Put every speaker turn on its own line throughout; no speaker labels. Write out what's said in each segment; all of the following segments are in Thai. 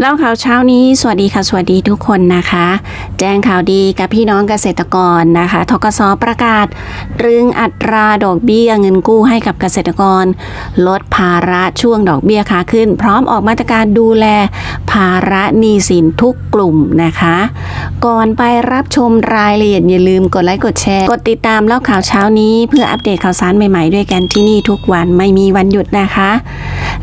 เล่าข่าวเช้านี้สวัสดีค่ะ สวัสดีทุกคนนะคะ แจ้งข่าวดีกับพี่น้องเกษตรกรนะคะทกสประกาศตรึงอัตราดอกเบี้ยเงินกู้ให้กับเกษตรกร ลดภาระช่วงดอกเบี้ยขาขึ้น พร้อมออกมาตรการดูแลภาระหนี้สินทุกกลุ่มนะคะ ก่อนไปรับชมรายละเอียดอย่าลืมกดไลค์กดแชร์กดติดตามเล่าข่าวเช้านี้ เพื่ออัปเดตข่าวสารใหม่ๆด้วยกันที่นี่ทุกวันไม่มีวันหยุดนะคะ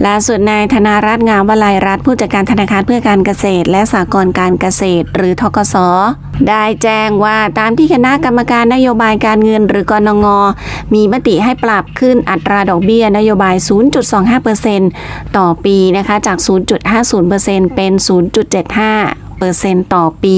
ล่าสุดนายธนารัตน์งามวลัยรัฐผู้จัดการธนาคารเพื่อการเกษตร และสหกรณ์การเกษตร หรือทกสได้แจ้งว่าตามที่คณะกรรมการนโยบายการเงินหรือกรงงมีมติให้ปรับขึ้นอัตราดอกเบี้ยนโยบาย 0.25%ต่อปีนะคะจาก 0.50%เป็น 0.75%ต่อปี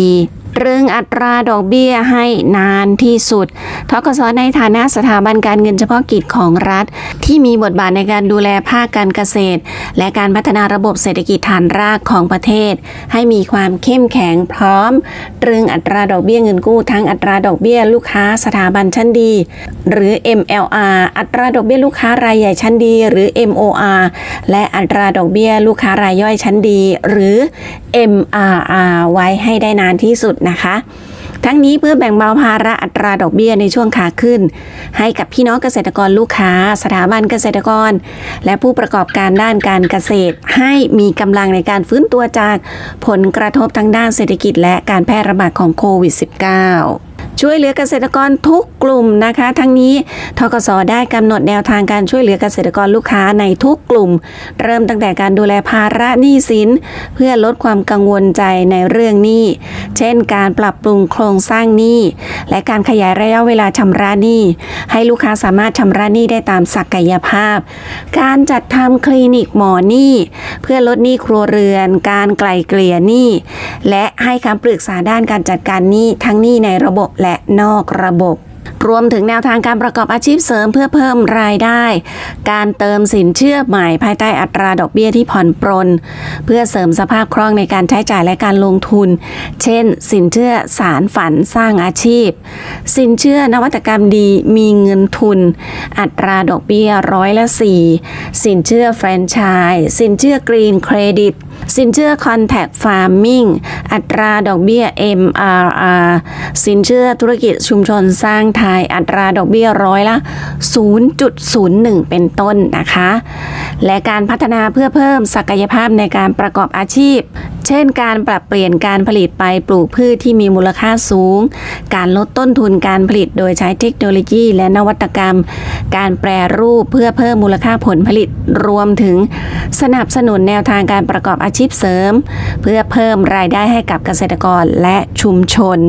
เรื่องอัตราดอกเบี้ยให้นานที่สุดทกสในฐานะสถาบันการเงินเฉพาะกิจของรัฐ ที่มีบทบาทในการดูแลภาคการเกษตร และการพัฒนาระบบเศรษฐกิจฐานรากของประเทศ ให้มีความเข้มแข็งพร้อม ตรึงอัตราดอกเบี้ยเงินกู้ทั้งอัตราดอกเบี้ยลูกค้าสถาบันชั้นดี หรือ MLR อัตราดอกเบี้ยลูกค้ารายใหญ่ชั้นดี หรือ MOR และอัตราดอกเบี้ยลูกค้ารายย่อยชั้นดี หรือ MRR ไว้ให้ได้นานที่สุดนะคะ ทั้งนี้เพื่อแบ่งเบาภาระอัตราดอกเบี้ยในช่วงขาขึ้น ให้กับพี่น้องเกษตรกรลูกค้า สถาบันเกษตรกร และผู้ประกอบการด้านการเกษตร ให้มีกำลังในการฟื้นตัวจากผลกระทบทางด้านเศรษฐกิจและการแพร่ระบาดของโควิด -19 ช่วยเหลือเกษตรกรทุกกลุ่มนะคะ ทั้งนี้ทกสได้กำหนดแนวทางการช่วยเหลือเกษตรกรลูกค้าในทุกกลุ่ม เริ่มตั้งแต่การดูแลภาระหนี้สิน เพื่อลดความกังวลใจในเรื่องหนี้ เช่น การปรับปรุงโครงสร้างหนี้ และการขยายระยะเวลาชำระหนี้ ให้ลูกค้าสามารถชำระหนี้ได้ตามศักยภาพ การจัดทำคลินิกหมอหนี้ เพื่อลดหนี้ครัวเรือน การไกลเกลี่ยหนี้ และให้คำปรึกษาด้านการจัดการหนี้ทั้งหนี้ในระบบและนอกระบบ รวมถึงแนวทางการประกอบอาชีพเสริมเพื่อเพิ่มรายได้ การเติมสินเชื่อใหม่ภายใต้อัตราดอกเบี้ยที่ผ่อนปรน เพื่อเสริมสภาพคล่องในการใช้จ่ายและการลงทุน เช่น สินเชื่อสารฝันสร้างอาชีพ สินเชื่อนวัตกรรมดีมีเงินทุน อัตราดอกเบี้ยร้อยละ4สินเชื่อแฟรนไชส์สินเชื่อกรีนเครดิต สินเชื่อ Contact Farming อัตราดอกเบี้ย MRR สินเชื่อธุรกิจชุมชนสร้างไทย อัตราดอกเบี้ยร้อยละ 0.01 เป็นต้นนะคะ และการพัฒนาเพื่อเพิ่มศักยภาพในการประกอบอาชีพ เช่น การปรับเปลี่ยนการผลิตไปปลูกพืชที่มีมูลค่าสูง การลดต้นทุนการผลิตโดยใช้เทคโนโลยีและนวัตกรรม การแปรรูปเพื่อเพิ่มมูลค่าผลผลิตรวมถึง สนับสนุนแนวทางการประกอบอาชีพเสริม เพื่อเพิ่มรายได้ให้กับเกษตรกรและชุมชน